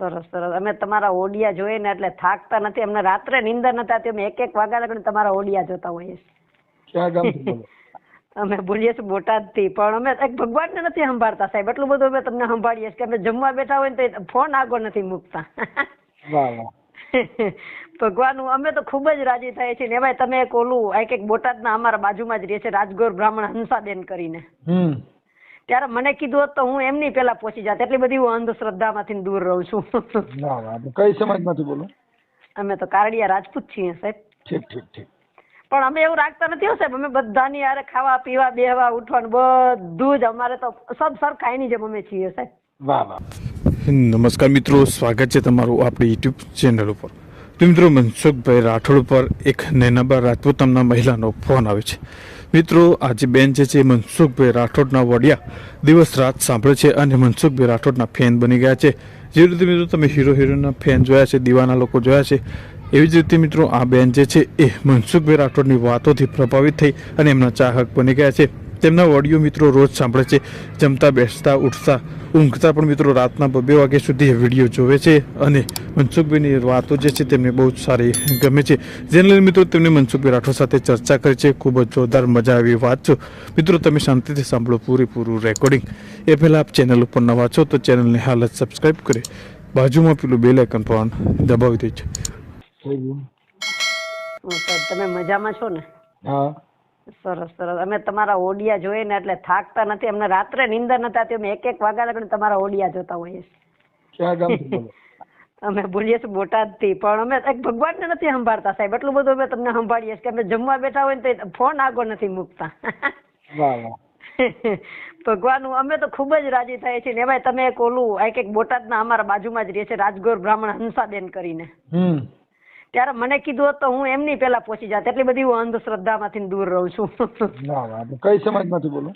સરસ સરસ. અમે તમારા ઓડિયા જોઈએ ને એટલે થાકતા નથી. અમને રાત્રે નિંદર નથી આવતી અમે એક એક વાગ્યા લગન તમારા ઓડિયા જોતા હોઈએ છીએ. અમે બોલીએ છીએ બોટાદથી. પણ અમે એક ભગવાનને નથી સંભાળતા સાહેબ. એટલું બધું અમે તમને સંભાળીએ છીએ કે અમે જમવા બેઠા હોય ને તો ફોન આગળ નથી મૂકતા. ભગવાન અમે તો ખૂબ જ રાજી થઈએ છીએ. ને ભાઈ તમે એક ઓલું એક એક બોટાદના અમારા બાજુમાં જ રહે છે રાજગોર બ્રાહ્મણ હંસાબેન કરીને. હમ. ત્યારે મને કીધું હોત તો હું એમની પેલા પહોંચી જાત. એટલી બધી હું અંધશ્રદ્ધામાંથી દૂર રહું છું. કઈ સમાજમાંથી બોલો? અમે તો કારડિયા રાજપૂત છીએ સાહેબ. ઠીક ઠીક ઠીક. પણ અમે એવું રાખતા નથી હો સાહેબ. અમે બધાની હારે ખાવા પીવા બેહવા ઉઠવાનું બધું જ અમારે તો સબ સરખા એની જેમ અમે છીએ સાહેબ. વાહ વાહ. નમસ્કાર મિત્રો. સ્વાગત છે તમારું આપણી યુટ્યુબ ચેનલ ઉપર. મિત્રો, મનસુખભાઈ રાઠોડ પર એક નૈનાબા રાજપૂત નામના મહિલાનો ફોન આવે છે. મિત્રો, આજે બેન જે છે મનસુખભાઈ રાઠોડના વડિયા. દિવસ રાત સાંભળે છે અને મનસુખભાઈ રાઠોડના ફેન બની ગયા છે. જે રીતે મિત્રો, તમે હીરો હિરોઈનના ફેન જોયા છે, દીવાના લોકો જોયા છે, એવી જ રીતે મિત્રો, આ બેન જે છે એ મનસુખભાઈ રાઠોડની વાતોથી પ્રભાવિત થઈ અને એમના ચાહક બની ગયા છે. તેમના ઓડિયો મિત્રો રોજ સાંભળે છે. જમતા બેસતા ઉઠતા ઊંઘતા પણ મિત્રો રાતના બબે વાગ્યા સુધી વીડિયો જોવે છે અને મનસુખભાઈની વાતો જે છે તેમને બહુ જ સારી ગમે છે. જેને લઈને મિત્રો તેમને મનસુખભાઈ રાઠોડ સાથે ચર્ચા કરી છે. ખૂબ જ જોરદાર મજા આવી વાત છો. મિત્રો તમે શાંતિથી સાંભળો પૂરેપૂરું રેકોર્ડિંગ એ પહેલાં આપ ચેનલ ઉપર નવા છો તો ચેનલને હાલ જ સબસ્ક્રાઈબ કરે. બાજુમાં પેલું બેલ આઇકન પણ દબાવી દેજો. તમે મજામાં છો ને? હા. સરસ સરસ. અમે તમારા ઓડિયા જોઈએ ને એટલે થાકતા નથી. અમને રાત્રે નીંદર નથી આવતી અમે એક એક વાગ્યા લગન તમારા ઓડિયા જોતા હોઈએ અમે બોલીએ છીએ બોટાદથી પણ અમે એક ભગવાનને નથી સંભાળતા સાહેબ. એટલું બધું અમે તમને સંભાળીએ છીએ કે અમે જમવા બેઠા હોય ને તો ફોન આગળ નથી મૂકતા. ભગવાન અમે તો ખૂબ જ રાજી થાય છે ને એમાંય તમે એક ઓલું એક એક બોટાદના અમારા બાજુમાં જ રહે છે રાજગોર બ્રાહ્મણ હંસાબેન કરીને. ત્યારે મને કીધું હોત તો હું એમની પહેલા પહોંચી જાત. એટલી બધી હું અંધશ્રદ્ધામાંથી દૂર રહું છું. કઈ સમાજમાંથી બોલો?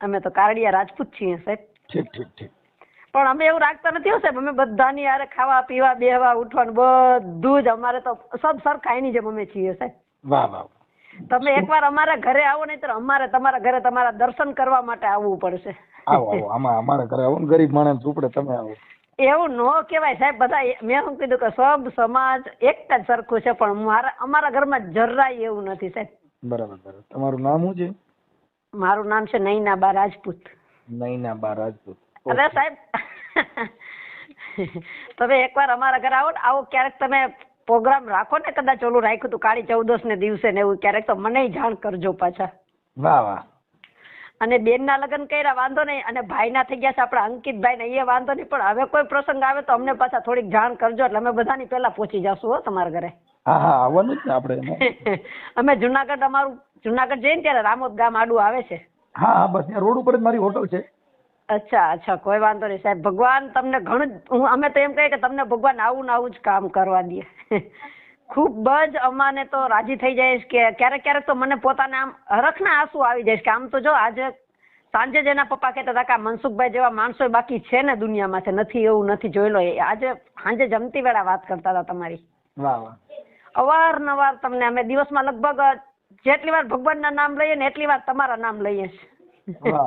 અમે તો કારડિયા રાજપૂત છીએ સાહેબ. ઠીક ઠીક ઠીક. પણ અમે એવું રાખતા નથી સાહેબ. અમે બધાની હારે ખાવા પીવા બેહવા ઉઠવાનું બધું જ અમારે તો સબ સરખા એની જેમ અમે છીએ સાહેબ. વાહ વાહ તમે એકવાર અમારા ઘરે આવો નહીં તો અમારે તમારા ઘરે તમારા દર્શન કરવા માટે આવવું પડશે. આવો આવો. અમારા ઘરે આવો ગરીબ માણસ ઉપડે તમે આવો. એવું ન કહેવાય સાહેબ બધા મેં શું કીધું કે સબ સમાજ એક જ સરખું છે પણ મારા અમારા ઘરમાં જરાય એવું નથી સાહેબ. બરાબર બરાબર. તમારું નામ શું છે? મારું નામ છે નૈનાબા રાજપૂત. નૈના બા રાજપૂત. અરે સાહેબ તમે એકવાર અમારા ઘરે આવો ને આવો ક્યારેક તમે પ્રોગ્રામ રાખો ને કદાચ ઓલું રાખ્યું હતું કાળી ચૌદસ ને દિવસે ને એવું ક્યારેક તો મને જાણ કરજો પાછા. વાહ વાહ. અને બેનના લગ્ન કર્યા વાંધો નહીં. અને ભાઈના થઈ ગયા છે આપણા અંકિતભાઈ ને એ વાંધો નહીં. પણ હવે કોઈ પ્રસંગ આવે તો અમને પાછા થોડીક જાણ કરજો એટલે અમે બધાની પહેલા પહોંચી જશું હો તમારા ઘરે. હા હા આવવાનું જ ને આપણે અમે જુનાગઢ અમારું જુનાગઢ જઈને ત્યારે રામોદ ગામ આડું આવે છે. હા હા બસ રોડ ઉપર જ મારી હોટલ છે. અચ્છા અચ્છા કોઈ વાંધો નહીં સાહેબ. ભગવાન તમને ઘણું હું અમે તો એમ કહીએ કે તમને ભગવાન આવું ને આવું જ કામ કરવા દે. ખૂબ જ અમાને તો રાજી થઈ જઈશ કે ક્યારેક ક્યારેક તો મને પોતાને આમ હરખના આંસુ આવી જાય કે આમ તો જો આજે સાંજે જ એના પપ્પા કહેતા હતા કે મનસુખભાઈ જેવા માણસો બાકી છે ને દુનિયામાં છે નથી એવું નથી જોયેલો. એ આજે સાંજે જમતી વેળા વાત કરતા હતા તમારી. અવારનવાર તમને અમે દિવસમાં લગભગ જેટલી વાર ભગવાનના નામ લઈએ ને એટલી વાર તમારા નામ લઈએ. છીએ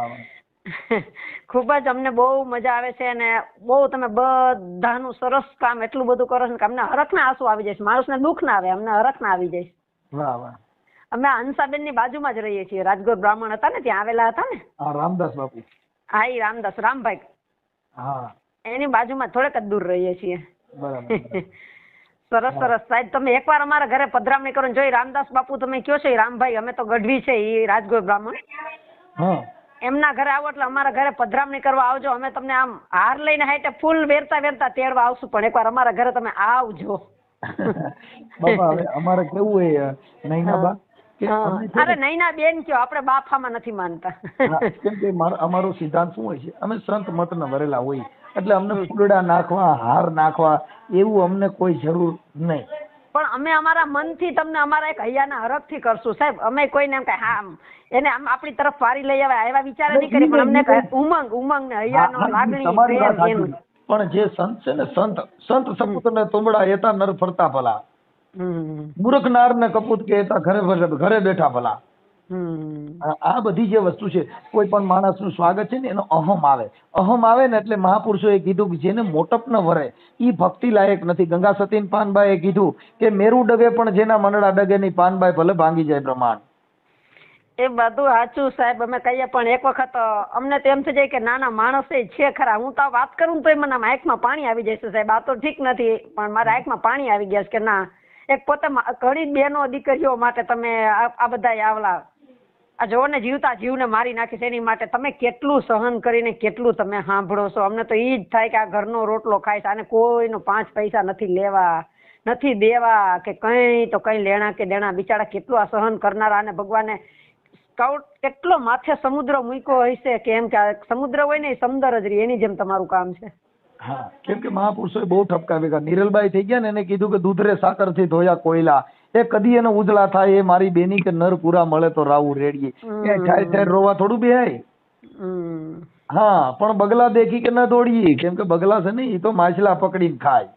ખૂબ જ અમને બહુ મજા આવે છે અને બહુ તમે બધાનું સરસ કામ એટલું બધું કરો છો કે અમને હરખના આંસુ આવી જાય છે. માણસને દુઃખ ના આવે અમને હરખના આવી જાય વાહ વાહ. અમે આ હંસાબેનની બાજુમાં જ રહીએ છીએ. રાજગોર બ્રાહ્મણ હતા ને ત્યાં આવેલા હતા ને? રામદાસ બાપુ. હા એ રામદાસ રામભાઈ. હા. એની બાજુમાં થોડેક જ દૂર રહીએ છીએ. સરસ સરસ. સાહેબ તમે એકવાર અમારા ઘરે પધરામણી કરો ને જો રામદાસ બાપુ તમે કયો છો? રામભાઈ અમે તો ગઢવી છે ઈ રાજગોર બ્રાહ્મણ. હા. એમના ઘરે આવો એટલે અમારા ઘરે પધરામણી કરવા આવજો. અમે તમને આમ હાર લઈને હાઈટે ફૂલ વેરતા વેરતા તેડવા આવશું પણ એકવાર અમારા ઘરે તમે આવજો. હવે અમારે કેવું હોય નૈનાબા. અમે છે અરે નૈના બેન કયો આપણે બાફામાં નથી માનતા. કેમ કે અમારો સિદ્ધાંત શું હોય છે? અમે સંત મતના ભરેલા હોય એટલે અમને ફૂલડા નાખવા હાર નાખવા એવું અમને કોઈ જરૂર નહીં. પણ અમે અમારા મનથી તમને અમારા એક હૈયાના હરખથી કરશું. સાહેબ અમે કોઈને એમ કે હા એને આમ આપણી તરફ વારી લઈ આવે એવા વિચારે નહીં કરી પણ અમને ઉમંગ ઉમંગ ને હૈયાનો લાગણી પ્રેમ. પણ જે સંત છે ને સંત સંત સપૂત ને તુંબડા એતા નર ફરતા ભલા. મૂર્ખ નાર ને કપૂત કે એતા ઘરે ઘરે બેઠા ભલા. આ આ બધી જે વસ્તુ છે કોઈ પણ માણસનું સ્વાગત છે ને એનો અહમ આવે. અહમ આવે ને એટલે મહાપુરુષોએ કીધું કે જેને મોટપ ન વરે એ ભક્તિ લાયક નથી. ગંગા સતીન પાનબાઈએ કીધું કે મેરુ ડગે પણ જેના મંડળા ડગે ની પાનબાઈ ભલે ભાંગી જાય બ્રહ્માંડ. એ બધું સાચું સાહેબ અમે કહીએ પણ એક વખત અમને તો એમ થઈ જાય કે નાના માણસ એ છે ખરા. હું તો વાત કરું તો મને આંખમાં પાણી આવી જાય છે સાહેબ. આ તો ઠીક નથી પણ મારા આંખમાં પાણી આવી ગયા છે કે ના. એક પોતે ઘણી બહેનો દીકરીઓ માટે તમે આ આ બધા આવલા. આ જોવો ને, જીવતા જીવને મારી નાખે છે એની માટે તમે કેટલું સહન કરીને કેટલું તમે સાંભળો છો? અમને તો ઈ જ થાય કે આ ઘરનો રોટલો ખાય છે, આને કોઈનો પાંચ પૈસા નથી લેવા, નથી દેવા કે કઈ તો કઈ લેણા કે દેણા. બિચારા કેટલું આ સહન કરનારા અને ભગવાને કેટલો માથે સમુદ્ર મૂક્યો હશે કે એમ કે સમુદ્ર હોય ને એ સમંદર જ રહી, એની જેમ તમારું કામ છે. હા, કેમ કે મહાપુરુષોએ બહુ ઠપકા ભેગા. નીરલબાઈ થઈ ગયા ને, એને કીધું કે દૂધરે સાકરથી ધોયા કોયલા. એ કદી એને ઉજળા થાય એ મારી બેની કે નર પૂરા મળે તો રાવું રેડીએ. એ ઠાર ઠાર રોવા થોડું બેહાય. હા પણ બગલા દેખી કે ન દોડીએ કેમ કે બગલા છે ને એ તો માછલા પકડીને ખાય.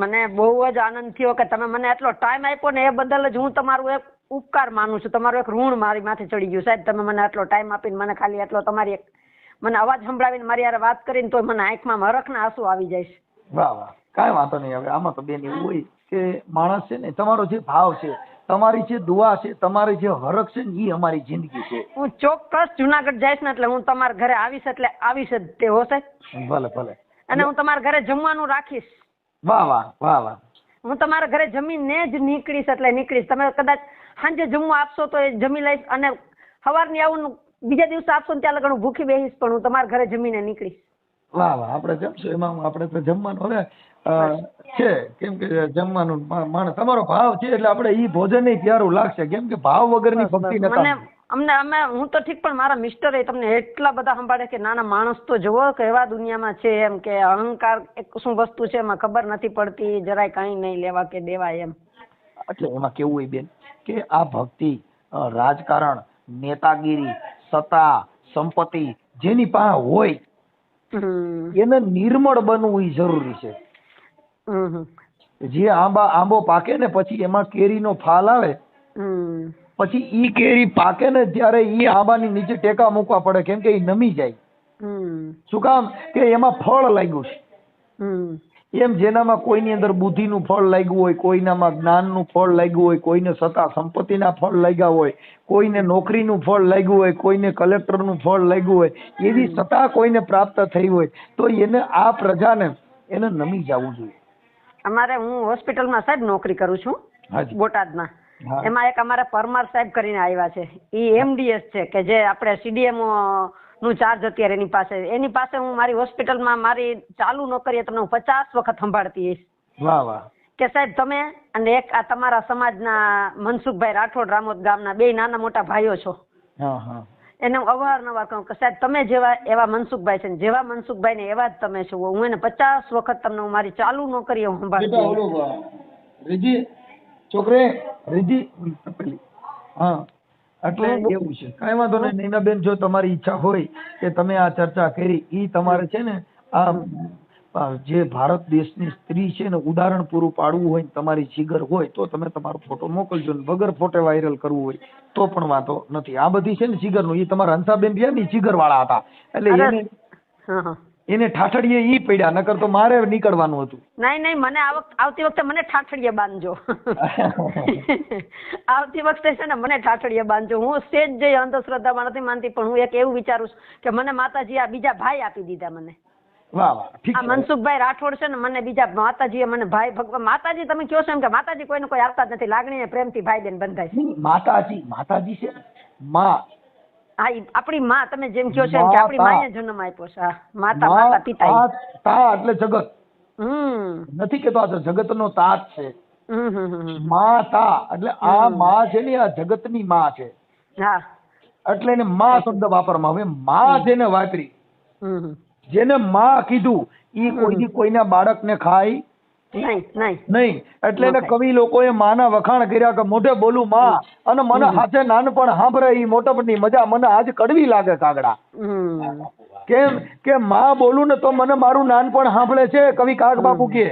મને બહુ જ આનંદ થયો કે તમે મને એટલો ટાઈમ આપ્યો ને એ બદલ જ હું તમારું એક ઉપકાર માનું છું. તમારું એક ઋણ મારી માથે ચડી ગયું. સાહેબ તમે મને આટલો ટાઈમ આપીને મને ખાલી એટલો તમારી એક મને અવાજ સંભળાવીને મારી યાર વાત કરીને તો મને આંખમાં હરખના આંસુ આવી જાય છે. વાહ વાહ. કાંઈ વાંધો નહીં હવે. આમાં તો બેની હોય. કે માણસ છે ને તમારો જે ભાવ છે તમારી જે દુઆ છે તમારી જે હરખ છે ને એ અમારી જિંદગી છે. હું ચોક્કસ જુનાગઢ જઈશ ને એટલે હું તમારા ઘરે આવીશ એટલે આવીશ જ તે હોશે ભલે ભલે. અને હું તમારા ઘરે જમવાનું રાખીશ. વાહ વાહ વાહ વાહ. હું તમારા ઘરે જમીને જ નીકળીશ એટલે નીકળીશ. તમે કદાચ સાંજે જમવું આપશો તો એ જમી લઈશ અને સવારની આવું બીજા દિવસે આપશો ને ત્યાં લગન હું ભૂખી બેસીશ પણ હું તમારા ઘરે જમીને નીકળીશ. વાહ વાહ આપણે જમશું. એમાં આપણે તો જમવાનું હવે છે. કેમ કે જમવાનું માણસ તમારો ભાવ છે એટલે આપણે ઈ ભોજન પ્યારું લાગશે. કેમ કે ભાવ વગરની ભક્તિ મને અમને અમે હું તો ઠીક પણ મારા મિસ્ટર એ તમને એટલા બધા સંભાળે કે નાના માણસ તો જુઓ કેવા દુનિયામાં છે એમ કે અહંકાર એક શું વસ્તુ છે એમાં ખબર નથી પડતી જરાય કાંઈ નહીં લેવા કે દેવા એમ. એટલે એમાં કેવું હોય બેન? કે આ ભક્તિ રાજકારણ નેતાગીરી સત્તા સંપત્તિ જેની પાસે હોય એને નિર્મળ બનવું જરૂરી છે. જે આંબા આંબો પાકે ને પછી એમાં કેરીનો ફાલ આવે પછી ઈ કેરી પાકે ને ત્યારે ઈ આંબાની નીચે ટેકા મૂકવા પડે કેમ કે ઈ નમી જાય. શું કામ? કે એમાં ફળ લાગ્યું છે. એમ જેનામાં કોઈની અંદર બુદ્ધિનું ફળ લાગ્યું હોય કોઈનામાં જ્ઞાનનું ફળ લાગ્યું હોય કોઈને સત્તા સંપત્તિના ફળ લાગ્યા હોય કોઈને નોકરીનું ફળ લાગ્યું હોય કોઈને કલેક્ટરનું ફળ લાગ્યું હોય એવી સત્તા કોઈને પ્રાપ્ત થઈ હોય તો એને આ પ્રજાને એને નમી જવું જોઈએ. અમારે હું હોસ્પિટલમાં સાહેબ નોકરી કરું છું બોટાદમાં. એમાં એક અમારે પરમાર સાહેબ કરીને આવ્યા છે. એ એમડીએસ છે કે જે આપણે સીડીએમઓ નું ચાર્જ અત્યારે એની પાસે. એની પાસે હું મારી હોસ્પિટલમાં મારી ચાલુ નોકરી તમને હું પચાસ વખત સંભાળતી હઈશ. વાહ વાહ. કે સાહેબ તમે અને એક આ તમારા સમાજના મનસુખભાઈ રાઠોડ રામોદ ગામના બે નાના મોટા ભાઈઓ છો. એને હું અવારનવાર કહું કે સાહેબ તમે જેવા એવા મનસુખભાઈ છે ને જેવા મનસુખભાઈ ને એવા જ તમે છો. હું એને પચાસ વખત તમને હું મારી ચાલુ નોકરી હું સંભાળતી. રીજી છોકરે રીજી હા. એટલે એવું છે. કાંઈ વાંધો નહીં. નૈનાબેન જો તમારી ઈચ્છા હોય કે તમે આ ચર્ચા કરી ઈ તમારે છે ને આ જે ભારત દેશની સ્ત્રી છે ને ઉદાહરણ પૂરું પાડવું હોય ને તમારી જીગર હોય તો તમે તમારો ફોટો મોકલજો ને વગર ફોટો વાયરલ કરવું હોય તો પણ વાંધો નથી. આ બધી છે ને જીગરનું એ તમારા હંસાબેન રહ્યા ને જીગર વાળા હતા. એટલે એને એને ઠાઠડીએ ઈ પડ્યા નકર તો મારે નીકળવાનું હતું. નહીં નહીં મને આવતી વખતે મને ઠાઠડીએ બાંધજો. આવતી વખતે છે ને મને ઠાઠડીએ બાંધજો. હું સ્ટેજ જઈ અંધશ્રદ્ધામાં નથી માનતી પણ હું એક એવું વિચારું છું કે મને માતાજી આ બીજા ભાઈ આપી દીધા મને. વાહ વાહ આ મનસુખભાઈ રાઠોડ છે ને મને બીજા માતાજીએ મને ભાઈ ભગવાન માતાજી તમે કહો છો એમ કે માતાજી કોઈને કોઈ આવતા જ નથી. લાગણી ને પ્રેમથી ભાઈ બેન બંધાય માતાજી માતાજી છે માં હા આપણી માં તમે જેમ કહો છો કે આપણી માએ જન્મ આપ્યો છે. માતા માતા પિતા તા એટલે જગત. હમ. નથી કેતો આ તો જગતનો તાત છે. માં તા એટલે આ માં છે ને આ જગતની માં છે. હા. એટલે એને માં શબ્દ વાપરવામાં આવે. માં જેને વાપરી જેને માં કીધું ઈ કોઈની કોઈના બાળકને ખાય નહીં એટલે એને કવિ લોકોએ માના વખાણ કર્યા કે મોઢે બોલું માં. અને મને હાથે નાનપણ સાંભળે ઈ મોટપની મજા મને આજ કડવી લાગે કાગડા. કેમ કે માં બોલું ને તો મને મારું નાનપણ સાંભળે છે કવિ કાગ બાપુ કે.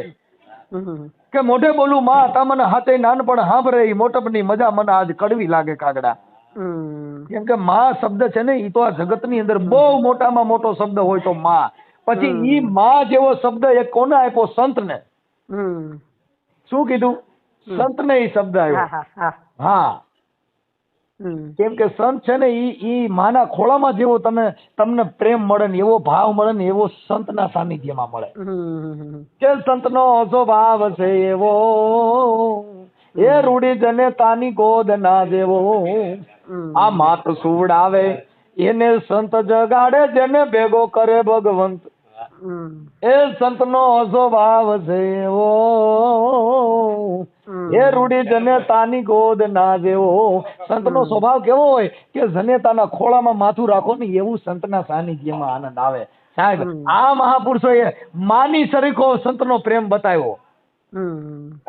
કે મોઢે બોલું માં તમને હાથે નાનપણ સાંભળે ઈ મોટપની મજા મને આજ કડવી લાગે કાગડા. કેમ કે માં શબ્દ છે ને ઈ તો આ જગતની અંદર બહુ મોટામાં મોટો શબ્દ હોય તો માં. પછી ઈ માં જેવો શબ્દ એ કોને આપ્યો? સંતને. હમ શું કીધું? સંતને એ શબ્દ આવ્યો. હા કેમ કે સંત છે ને ઈ ઈ માના ખોળામાં જેવો તમે તમને પ્રેમ મળે ને એવો ભાવ મળે ને એવો સંતના સાનિધ્યમાં મળે. કે સંતનો ભાવ છે એવો એ રૂડી જનેતાની ગોદ ના જેવો. હમ. આ માત સુવડાવે એને સંત જગાડે જેને ભેગો કરે ભગવંત. એ સંતનો સ્વભાવ છે એવો. એ રૂડી જનેતાની ગોદ ના જેવો. સંતનો સ્વભાવ કેવો હોય કે જનેતાના ખોળામાં માથું રાખો ને એવું સંતના સાનિધ્યમાં આનંદ આવે. સાહેબ. આ મહાપુરુષોએ માની સરીખો સંતનો પ્રેમ બતાવ્યો.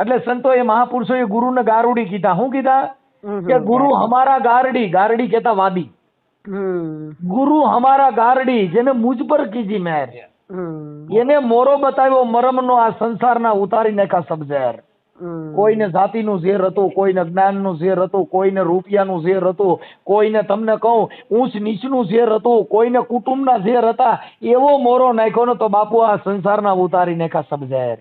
એટલે એ મહાપુરુષોએ ગુરુને ગારુડી કીધા. શું કીધા? કે ગુરુ હમારા ગારડી. ગારડી કેતા વાદી. ગુરુ હમારા ગારડી જેને મુજ પર કીજી મેર એને મોરો બતાવ્યો મરમનો આ સંસારના ઉતારી નાખ્યા સબઝેર. કોઈને જાતિનું ઝેર હતું કોઈને જ્ઞાનનું ઝેર હતું કોઈને રૂપિયાનું ઝેર હતું કોઈને તમને કહું ઊંચ નીચનું ઝેર હતું કોઈને કુટુંબના ઝેર હતા એવો મોરો નાખ્યો ને તો બાપુ આ સંસારના ઉતારી નાખ્યા સબઝેર.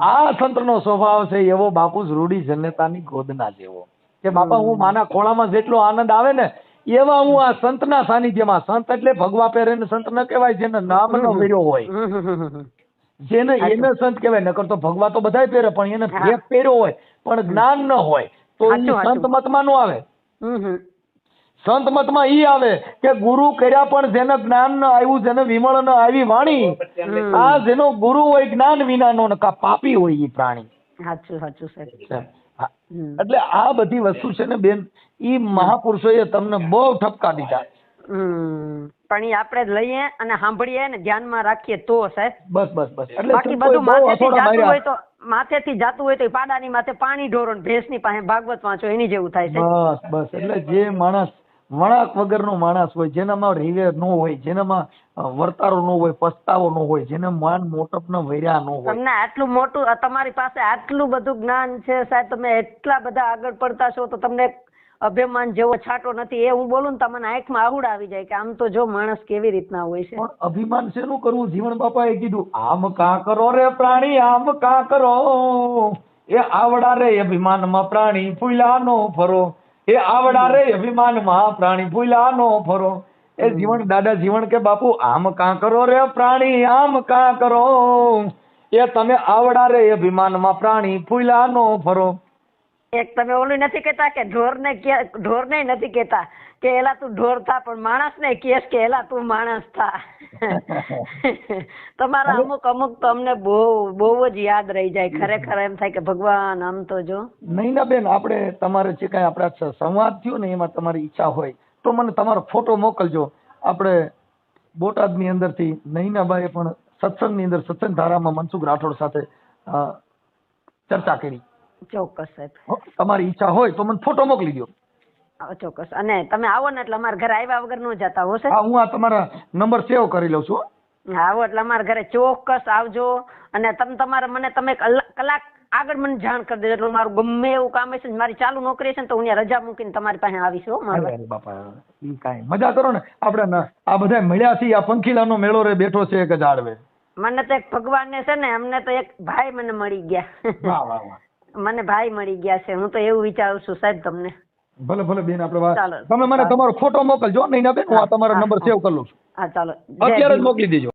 આ સંતનો સ્વભાવ છે એવો બાપુ જ રૂડી જનતાની ગોદના જેવો. કે બાપા હું માના ખોળામાં જેટલો આનંદ આવે ને એવા હું આ સંતના સાનિધ્યમાં સંત એટલે ભગવા પહેરે સંત ન કહેવાય જેને નામ નો પહેર્યો હોય. જેને એને સંત કહેવાય. નકર તો ભગવા તો બધાય પહેરે પણ એને. ભેગ પહેર્યો હોય પણ જ્ઞાન ન હોય તો સાચું. સંત મતમાં નો આવે. સંત મતમાં ઈ આવે કે ગુરુ કર્યા પણ જેને જ્ઞાન ન આવ્યું જેને વિમળ ન આવી વાણી આ જેનો ગુરુ હોય જ્ઞાન વિનાનો નો કા પાપી હોય ઈ પ્રાણી. સાચું સાચું. સાહેબ. એટલે આ બધી વસ્તુ છે ને બેન એ મહાપુરુષોએ તમને બહુ ઠપકા દીધા. પણ એ આપણે લઈએ અને સાંભળીએ ને ધ્યાનમાં રાખીએ તો સાહેબ. બસ બસ બસ. એટલે બાકી બધું માથેથી જાતું હોય તો માથેથી જાતું હોય તો પાડાની માથે પાણી ઢોરો ને ભેંસની પાસે ભાગવત વાંચો એની જેવું થાય છે બસ બસ. એટલે જે માણસ વણાક વગરનો માણસ હોય જેનામાં રીવે ન હોય જેનામાં વર્તારો ન હોય પસ્તાવો ન હોય જેને માન મોટપ ન વૈર્યા ન હોય. તમને આટલું મોટું તમારી પાસે આટલું બધું જ્ઞાન છે સાહેબ તમે એટલા બધા આગળ પડતા છો તો તમને અભિમાન જેવો છાંટો નથી. એ હું બોલું ને તમને આંખમાં આહુડ આવી જાય કે આમ તો જો માણસ કેવી રીતના હોય છે. પણ અભિમાન શેનું કરવું? જીવન બાપાએ કીધું આમ કા કરો રે પ્રાણી આમ કા કરો. એ આવડા રે અભિમાનમાં પ્રાણી ફૂલ્યા નો ફરો. એ આવડા રે અભિમાનમાં પ્રાણી ભૂલા નો ફરો. એ જીવન દાદા જીવન કે બાપુ આમ કા કરો રે પ્રાણી આમ કા કરો? એ તમે આવડા રે અભિમાનમાં પ્રાણી ભૂલા નો ફરો. એક તમે ઓલું નથી કહેતા કે ઢોરને ઢોર ઢોરને નથી કહેતા. કે એલા તું ઢોર થા પણ માણસને કહેશ કે એલા તું માણસ થા. તમારા અમુક અમુક તો અમને બહુ બહુ જ યાદ રહી જાય. ખરેખર એમ થાય કે ભગવાન આમ તો જો. નૈના બેન આપણે તમારે જે કાંઈ આપણા સંવાદ થયો ને એમાં તમારી ઈચ્છા હોય તો મને તમારો ફોટો મોકલજો. આપણે બોટાદની અંદરથી નૈનાબાઈએ પણ સત્સંગની અંદર સત્સંગ ધારામાં મનસુખ રાઠોડ સાથે ચર્ચા કરી. ચોક્કસ સાહેબ. તમારી ઈચ્છા હોય તો મને ફોટો મોકલી દો ચોક્કસ. અને તમે આવો ને એટલે અમારા ઘરે આવ્યા વગર ન જતા હો હા હું આ તમારા નંબર સેવ કરી લઉં છું આવો એટલે અમારા ઘરે ચોક્કસ આવજો. અને તમે તમારે મને તમે કલા- કલાક આગળ મને જાણ કરી દેજો. એટલે મારું ગમે એવું કામ હશે મારી ચાલુ નોકરી હશે ને તો હું ત્યાં રજા મૂકીને તમારી પાસે આવીશ હો મારે બાપા કાંઈ. મજા કરો ને આપણે આ બધા મળ્યા છીએ આ પંખીલાનો મેળો રે બેઠો છે એક જાળવે મને તો એક ભગવાન ને છે ને અમને તો એક ભાઈ મને મળી ગયા. મને ભાઈ મળી ગયા છે હું તો એવું વિચારું છું સાહેબ તમને. ભલે ભલે બેન આપણે વાત તમે મને તમારો ફોટો મોકલજો નહીં બેન હું આ તમારો નંબર સેવ કરી લઉં છું. અત્યારે જ મોકલી દેજો.